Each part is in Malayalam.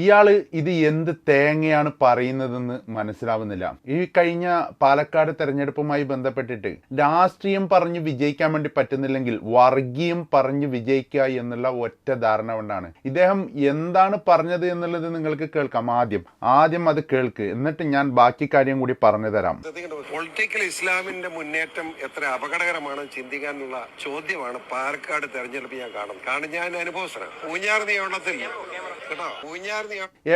ഇയാൾ ഇത് എന്ത് തേങ്ങയാണ് പറയുന്നതെന്ന് മനസ്സിലാവുന്നില്ല. ഈ കഴിഞ്ഞ പാലക്കാട് തെരഞ്ഞെടുപ്പുമായി ബന്ധപ്പെട്ടിട്ട് രാഷ്ട്രീയം പറഞ്ഞ് വിജയിക്കാൻ വേണ്ടി പറ്റുന്നില്ലെങ്കിൽ വർഗീയം പറഞ്ഞ് വിജയിക്കുക എന്നുള്ള ഒറ്റ ധാരണ കൊണ്ടാണ്. ഇദ്ദേഹം എന്താണ് പറഞ്ഞത് എന്നുള്ളത് നിങ്ങൾക്ക് കേൾക്കാം ആദ്യം. ആദ്യം അത് കേൾക്ക്. എന്നിട്ട് ഞാൻ ബാക്കി കാര്യം കൂടി പറഞ്ഞു തരാം. പൊളിറ്റിക്കൽ ഇസ്ലാമിന്റെ മുന്നേറ്റം എത്ര അപകടകരമാണ് ചിന്തിക്കാനുള്ള ചോദ്യമാണ് പാലക്കാട് തെരഞ്ഞെടുപ്പ് ഞാൻ കാണുന്നത്. കാരണം ഞാൻ അനുഭവസ്ഥനാണ്. കേട്ടോ?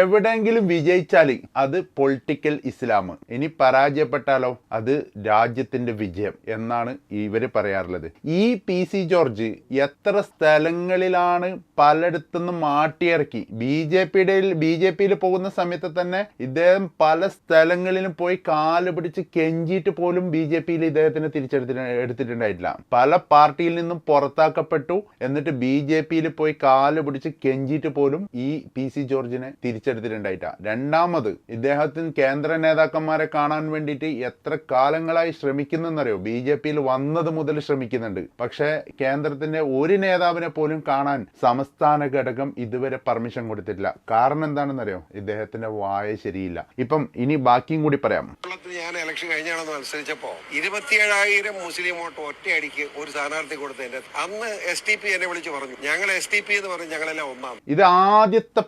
എവിടെയെങ്കിലും വിജയിച്ചാൽ അത് പൊളിറ്റിക്കൽ ഇസ്ലാം ഇനി പരാജയപ്പെട്ടാലോ? അത് രാജ്യത്തിന്റെ വിജയം എന്നാണ് ഇവർ പറയാറുള്ളത്. ഈ പി സി ജോർജ് എത്ര സ്ഥലങ്ങളിലാണ് പലയിടത്തുനിന്ന് മാട്ടിയിറക്കി ബി ജെ പിയുടെ ബി ജെ പിയിൽ പോകുന്ന സമയത്ത് തന്നെ ഇദ്ദേഹം പല സ്ഥലങ്ങളിലും പോയി കാൽ പിടിച്ച് കെഞ്ചിയിട്ട് പോലും ബി ജെ പിയിൽ ഇദ്ദേഹത്തിന് തിരിച്ചെടുത്തി എടുത്തിട്ടുണ്ടായിട്ടില്ല. പല പാർട്ടിയിൽ നിന്നും പുറത്താക്കപ്പെട്ടു. എന്നിട്ട് ബി ജെ പിയിൽ പോയി കാൽ പിടിച്ച് കെഞ്ചിയിട്ട് പോലും ഈ പി സി ജോർജിനെ തിരിച്ചെടുത്തിട്ടുണ്ടായിട്ട. രണ്ടാമത് ഇദ്ദേഹത്തിന് കേന്ദ്ര നേതാക്കന്മാരെ കാണാൻ വേണ്ടിയിട്ട് എത്ര കാലങ്ങളായി ശ്രമിക്കുന്നെന്നറിയോ? ബി ജെ പിയിൽ വന്നത് മുതൽ ശ്രമിക്കുന്നുണ്ട്. പക്ഷേ കേന്ദ്രത്തിന്റെ ഒരു നേതാവിനെ പോലും കാണാൻ സംസ്ഥാന ഘടകം ഇതുവരെ പെർമിഷൻ കൊടുത്തിട്ടില്ല. കാരണം എന്താണെന്നറിയോ? ഇദ്ദേഹത്തിന്റെ വായ ശരിയില്ല. ഇപ്പം ഇനി ബാക്കിയും കൂടി പറയാം. ഞാൻ ഇലക്ഷൻ കഴിഞ്ഞാണെന്ന് മത്സരിച്ചപ്പോ ഇരുപത്തിയേഴായിരം മുസ്ലിം വോട്ട് ഒറ്റയടിക്ക് ഒരു സ്ഥാനാർത്ഥി കൊടുത്തതിന്റെ അന്ന് എസ് ടി പി എന്നെ വിളിച്ചു പറഞ്ഞു. ഞങ്ങൾ എസ് ടി പി എന്ന് പറഞ്ഞ് ഞങ്ങളെല്ലാം ഒന്നാം. ഇത് ആദ്യത്തെ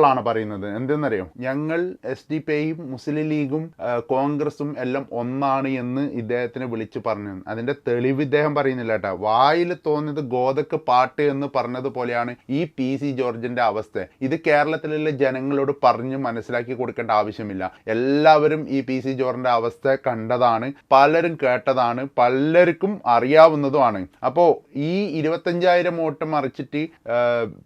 പച്ചക്കള്ളാണ് പറയുന്നത്. എന്തെന്നറിയോ? ഞങ്ങൾ എസ് ഡി പി ഐയും മുസ്ലിം ലീഗും കോൺഗ്രസും എല്ലാം ഒന്നാണ് എന്ന് ഇദ്ദേഹത്തിന് വിളിച്ചു പറഞ്ഞു. അതിന്റെ തെളിവ് ഇദ്ദേഹം പറയുന്നില്ല കേട്ടോ. വായിൽ തോന്നിയത് ഗോതക്ക് പാട്ട് എന്ന് പറഞ്ഞതുപോലെയാണ് ഈ പി സി ജോർജിന്റെ അവസ്ഥ. ഇത് കേരളത്തിലുള്ള ജനങ്ങളോട് പറഞ്ഞ് മനസ്സിലാക്കി കൊടുക്കേണ്ട ആവശ്യമില്ല. എല്ലാവരും ഈ പി സി ജോർജിന്റെ അവസ്ഥ കണ്ടതാണ് പലരും കേട്ടതാണ് പലർക്കും അറിയാവുന്നതുമാണ്. അപ്പോ ഈ ഇരുപത്തഞ്ചായിരം വോട്ട് മറിച്ചിട്ട്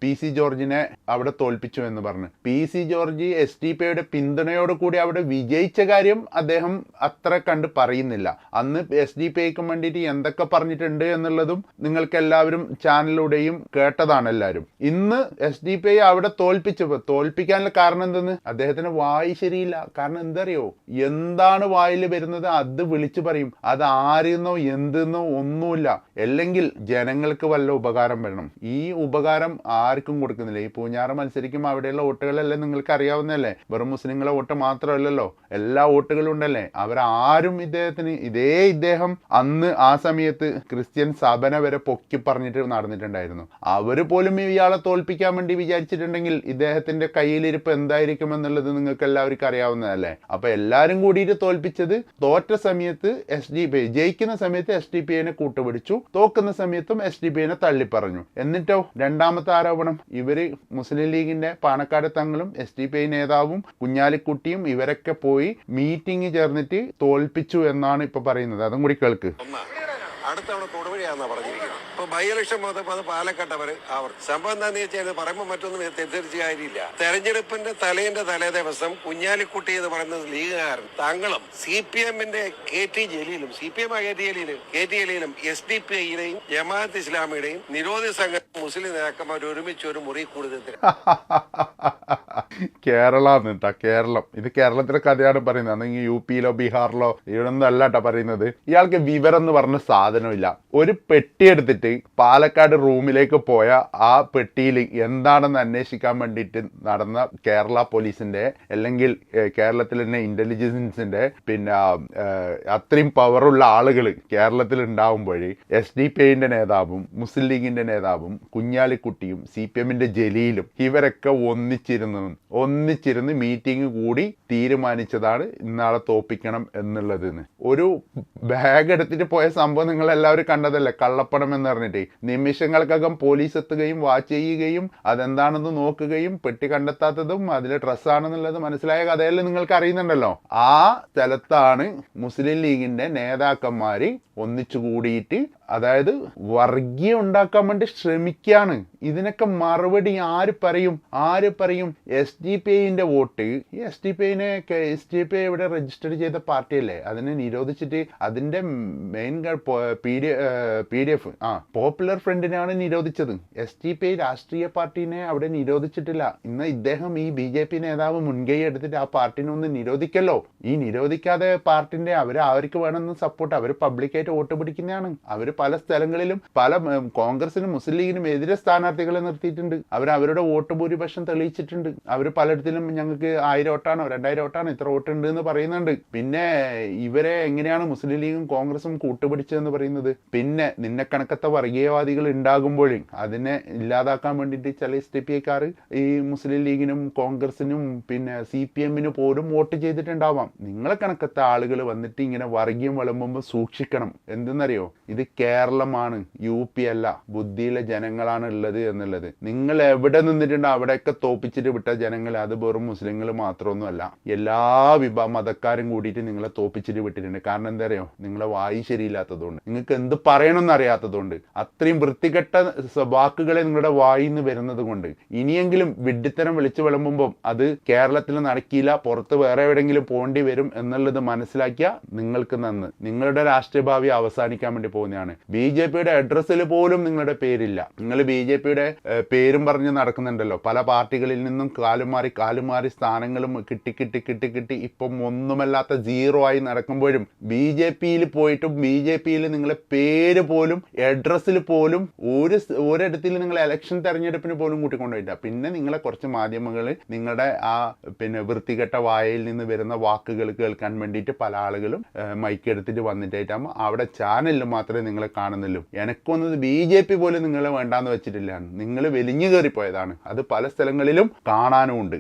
പി സി ജോർജിനെ അവിടെ തോൽപ്പിച്ചു എന്ന് പറഞ്ഞു. P C George S D പിയുടെ പിന്തുണയോട് കൂടി അവിടെ വിജയിച്ച കാര്യം അദ്ദേഹം അത്ര കണ്ട് പറയുന്നില്ല. അന്ന് എസ് ഡി പി ഐക്കും വേണ്ടിയിട്ട് എന്തൊക്കെ പറഞ്ഞിട്ടുണ്ട് എന്നുള്ളതും നിങ്ങൾക്ക് എല്ലാവരും ചാനലിലൂടെയും കേട്ടതാണ് എല്ലാവരും. ഇന്ന് എസ് ഡി പി ഐ അവിടെ തോൽപ്പിച്ചപ്പോൾ തോൽപ്പിക്കാനുള്ള കാരണം എന്തെന്ന്? അദ്ദേഹത്തിന് വായി ശരിയില്ല. കാരണം എന്തറിയോ? എന്താണ് വായിൽ വരുന്നത് അത് വിളിച്ചു പറയും. അത് ആരെന്നോ എന്തെന്നോ ഒന്നുമില്ല. അല്ലെങ്കിൽ ജനങ്ങൾക്ക് വല്ല ഉപകാരം വരണം ഈ ഉപകാരം ആർക്കും കൊടുക്കുന്നില്ല. ഈ പൂഞ്ഞാറ് മത്സരിക്കുമ്പോൾ അവിടെയുള്ള വോട്ടുകളെല്ലാം നിങ്ങൾക്ക് അറിയാവുന്നതല്ലേ വെറും മുസ്ലിങ്ങളെ വോട്ട് മാത്രമല്ലല്ലോ. എല്ലാ വോട്ടുകളും ഉണ്ടല്ലേ? അവരാരും ഇദ്ദേഹത്തിന് ഇതേ ഇദ്ദേഹം അന്ന് ആ സമയത്ത് ക്രിസ്ത്യൻ സഭന വരെ പൊക്കി പറഞ്ഞിട്ട് നടന്നിട്ടുണ്ടായിരുന്നു. അവർ പോലും ഇയാളെ തോൽപ്പിക്കാൻ വേണ്ടി വിചാരിച്ചിട്ടുണ്ടെങ്കിൽ ഇദ്ദേഹത്തിന്റെ കയ്യിലിരിപ്പ് എന്തായിരിക്കും എന്നുള്ളത് നിങ്ങൾക്ക് എല്ലാവർക്കും അറിയാവുന്നതല്ലേ? അപ്പൊ എല്ലാവരും കൂടിയിട്ട് തോൽപ്പിച്ചത് തോറ്റ സമയത്ത് എസ് ഡി പി ജയിക്കുന്ന സമയത്ത് എസ് ഡി പി ഐനെ കൂട്ടുപിടിച്ചു തോക്കുന്ന സമയത്തും എസ് ഡി പി ഐനെ തള്ളിപ്പറഞ്ഞു. എന്നിട്ടോ രണ്ടാമത്തെ ആരോപണം ഇവർ മുസ്ലിം ലീഗിന്റെ പാണക്കാട് തങ്ങളും എസ് ഡി പി ഐ നേതാവും കുഞ്ഞാലിക്കുട്ടിയും ഇവരൊക്കെ പോയി മീറ്റിംഗ് ചേർന്നിട്ട് തോൽപ്പിച്ചു എന്നാണ് ഇപ്പൊ പറയുന്നത്. അതും കൂടി കേൾക്ക്. അടുത്തവണ അടുത്ത തവണ തൊടുപുഴയാന്നാ പറഞ്ഞിരിക്കുന്നത്. ഇപ്പൊ ബൈ ഇലക്ഷൻ അത് പാലക്കാട്ടവര് അവർ സംഭവം എന്താന്ന് വെച്ചാൽ പറയുമ്പോൾ മറ്റൊന്നും തെറ്റിദ്ധരിച്ച കാര്യമില്ല. തെരഞ്ഞെടുപ്പിന്റെ തലേന്റെ തലേ ദിവസം കുഞ്ഞാലിക്കുട്ടി എന്ന് പറയുന്ന ലീഗുകാരൻ തങ്ങളും സി പി എമ്മിന്റെ K T ജലീലും C P M K T ജലീലും K T ജലീലും എസ് ഡി പി ഐയുടെയും ജമാഅത്ത് ഇസ്ലാമിയുടെയും നിരോധി സംഘം മുസ്ലിം നേതാക്കന്മാർ ഒരുമിച്ച് ഒരു മുറി കൂടുതൽ കേരള എന്നിട്ടാ കേരളം. ഇത് കേരളത്തിലെ കഥയാണ് പറയുന്നത്. അല്ലെങ്കിൽ യു പിയിലോ ബീഹാറിലോ ഇവിടൊന്നും അല്ല കേട്ടോ പറയുന്നത്. ഇയാൾക്ക് വിവരം എന്ന് പറഞ്ഞ സാധനമില്ല. ഒരു പെട്ടി എടുത്തിട്ട് പാലക്കാട് റൂമിലേക്ക് പോയ ആ പെട്ടിയിൽ എന്താണെന്ന് അന്വേഷിക്കാൻ വേണ്ടിയിട്ട് നടന്ന കേരള പോലീസിന്റെ അല്ലെങ്കിൽ കേരളത്തിൽ തന്നെ ഇന്റലിജൻസിന്റെ പിന്നെ അത്രയും പവറുള്ള ആളുകൾ കേരളത്തിൽ ഉണ്ടാവുമ്പോൾ എസ് ഡി പി ഐന്റെ നേതാവും മുസ്ലിം ലീഗിന്റെ നേതാവും കുഞ്ഞാലിക്കുട്ടിയും സി പി എമ്മിന്റെ ജലീലും ഇവരൊക്കെ ഒന്നിച്ചിരുന്നു ഒന്നിച്ചിരുന്ന് മീറ്റിംഗ് കൂടി തീരുമാനിച്ചതാണ് ഇന്നാളെ തോപ്പിക്കണം എന്നുള്ളതെന്ന് ഒരു ബാഗ് എടുത്തിട്ട് പോയ സംഭവം നിങ്ങൾ എല്ലാവരും കണ്ടതല്ലേ? കള്ളപ്പണം എന്ന് പറഞ്ഞിട്ട് നിമിഷങ്ങൾക്കകം പോലീസ് എത്തുകയും വാച്ച് ചെയ്യുകയും അതെന്താണെന്ന് നോക്കുകയും പെട്ടി കണ്ടെത്താത്തതും അതിൽ ഡ്രസ്സാണെന്നുള്ളത് മനസ്സിലായ കഥയെല്ലാം നിങ്ങൾക്ക് അറിയുന്നുണ്ടല്ലോ? ആ സ്ഥലത്താണ് മുസ്ലിം ലീഗിന്റെ നേതാക്കന്മാര് ഒന്നിച്ചു കൂടിയിട്ട് അതായത് വർഗീയ ഉണ്ടാക്കാൻ വേണ്ടി ശ്രമിക്കുകയാണ് ഇതിനൊക്കെ മറുപടി ആര് പറയും? ആര് പറയും? എസ് ഡി പി ഐന്റെ വോട്ട്. എസ് ഡി പി ഐനെ എസ് ഡി പി ഐ ഇവിടെ രജിസ്റ്റർ ചെയ്ത പാർട്ടിയല്ലേ? അതിനെ നിരോധിച്ചിട്ട് അതിന്റെ main P D P D F ആ പോപ്പുലർ ഫ്രണ്ടിനാണ് നിരോധിച്ചത്. എസ് ടി പി രാഷ്ട്രീയ പാർട്ടീനെ അവിടെ നിരോധിച്ചിട്ടില്ല. ഇന്ന് ഇദ്ദേഹം ഈ ബി ജെ പി നേതാവ് മുൻകൈ എടുത്തിട്ട് ആ പാർട്ടിനെ ഒന്ന് നിരോധിക്കല്ലോ. ഈ നിരോധിക്കാതെ പാർട്ടിന്റെ അവർ അവർക്ക് വേണമെന്ന് സപ്പോർട്ട് അവർ പബ്ലിക്കായിട്ട് വോട്ട് പിടിക്കുന്നതാണ്. അവർ പല സ്ഥലങ്ങളിലും പല കോൺഗ്രസിനും മുസ്ലിം ലീഗിനും എതിരെ സ്ഥാനാർത്ഥികളെ നിർത്തിയിട്ടുണ്ട്. അവർ അവരുടെ വോട്ട് ഭൂരിപക്ഷം തെളിയിച്ചിട്ടുണ്ട്. അവർ പലയിടത്തിലും ഞങ്ങൾക്ക് ആയിരം വോട്ടാണോ രണ്ടായിരം വോട്ടാണോ ഇത്ര വോട്ടുണ്ട് എന്ന് പറയുന്നുണ്ട്. പിന്നെ ഇവരെ എങ്ങനെയാണ് മുസ്ലിം ലീഗും കോൺഗ്രസും കൂട്ടുപിടിച്ചതെന്ന് പറയുന്നത്? പിന്നെ നിന്നെ കണക്കത്തെ വർഗീയവാദികൾ ഉണ്ടാകുമ്പോഴും അതിനെ ഇല്ലാതാക്കാൻ വേണ്ടിയിട്ട് ചില എസ് ഡി പി ഐക്കാർ ഈ മുസ്ലിം ലീഗിനും കോൺഗ്രസിനും പിന്നെ സി പി എമ്മിന് പോലും വോട്ട് ചെയ്തിട്ടുണ്ടാവാം. നിങ്ങളെ കണക്കത്തെ ആളുകൾ വന്നിട്ട് ഇങ്ങനെ വർഗീയം വിളമ്പുമ്പോൾ സൂക്ഷിക്കണം. എന്തെന്നറിയോ? ഇത് കേരളമാണ്. യു പി അല്ല. ബുദ്ധിയിലെ ജനങ്ങളാണ് ഉള്ളത് എന്നുള്ളത്. നിങ്ങൾ എവിടെ നിന്നിട്ടുണ്ടോ അവിടെയൊക്കെ തോപ്പിച്ചിട്ട് വിട്ട ജനങ്ങൾ അത് വെറും മുസ്ലിങ്ങൾ മാത്രമൊന്നുമല്ല. എല്ലാ വിഭാ മതക്കാരും കൂടിയിട്ട് നിങ്ങളെ തോപ്പിച്ചിട്ട് വിട്ടിട്ടുണ്ട്. കാരണം എന്താ അറിയോ? നിങ്ങളെ വായി ശരിയില്ലാത്തതുകൊണ്ട്. നിങ്ങൾക്ക് എന്ത് പറയണമെന്ന് അറിയാത്തതുകൊണ്ട്. അത്രയും വൃത്തികെട്ട വാക്കുകളെ നിങ്ങളുടെ വായിൽ നിന്ന് വരുന്നത് കൊണ്ട് ഇനിയെങ്കിലും വിഡ്ഢിത്തരം വിളിച്ചു വിളമ്പുമ്പോൾ അത് കേരളത്തിൽ നടക്കില്ല. പുറത്ത് വേറെ എവിടെയെങ്കിലും പോകേണ്ടി വരും എന്നുള്ളത് മനസ്സിലാക്കിയ നിങ്ങൾക്ക് നന്ന്. നിങ്ങളുടെ രാഷ്ട്രീയ ഭാവി അവസാനിക്കാൻ വേണ്ടി പോകുന്നതാണ്. ബി ജെ പിയുടെ അഡ്രസ്സിൽ പോലും നിങ്ങളുടെ പേരില്ല. നിങ്ങൾ ബി ജെ പിയുടെ പേരും പറഞ്ഞ് നടക്കുന്നുണ്ടല്ലോ. പല പാർട്ടികളിൽ നിന്നും കാലും മാറി കാലും മാറി സ്ഥാനങ്ങളും കിട്ടി കിട്ടി കിട്ടി കിട്ടി ഇപ്പം ഒന്നുമല്ലാത്ത സീറോ ആയി നടക്കുമ്പോഴും ബി ജെ പിയിൽ പോയിട്ടും ബി ജെ പിയിൽ നിങ്ങളെ പേര് പോലും അഡ്രസ്സിൽ പോലും ഒരു ഒരിടത്തിൽ നിങ്ങൾ ഇലക്ഷൻ തെരഞ്ഞെടുപ്പിന് പോലും കൂട്ടിക്കൊണ്ടുപോയില്ല പിന്നെ നിങ്ങളെ കുറച്ച് മാധ്യമങ്ങൾ നിങ്ങളുടെ ആ പിന്നെ വൃത്തികെട്ട വായയിൽ നിന്ന് വരുന്ന വാക്കുകൾ കേൾക്കാൻ വേണ്ടിയിട്ട് പല ആളുകളും മൈക്ക് എടുത്തിട്ട് വന്നിട്ടായിട്ടാകുമ്പോൾ അവിടെ ചാനലിൽ മാത്രമേ നിങ്ങളെ കാണുന്നുള്ളൂ. എനക്കൊന്നത് ബി ജെ പി പോലും നിങ്ങളെ വേണ്ടാന്ന് വെച്ചിട്ടില്ലാണ് നിങ്ങൾ വെലിഞ്ഞു കയറിപ്പോയതാണ്. അത് പല സ്ഥലങ്ങളിലും കാണാനും ഉണ്ട്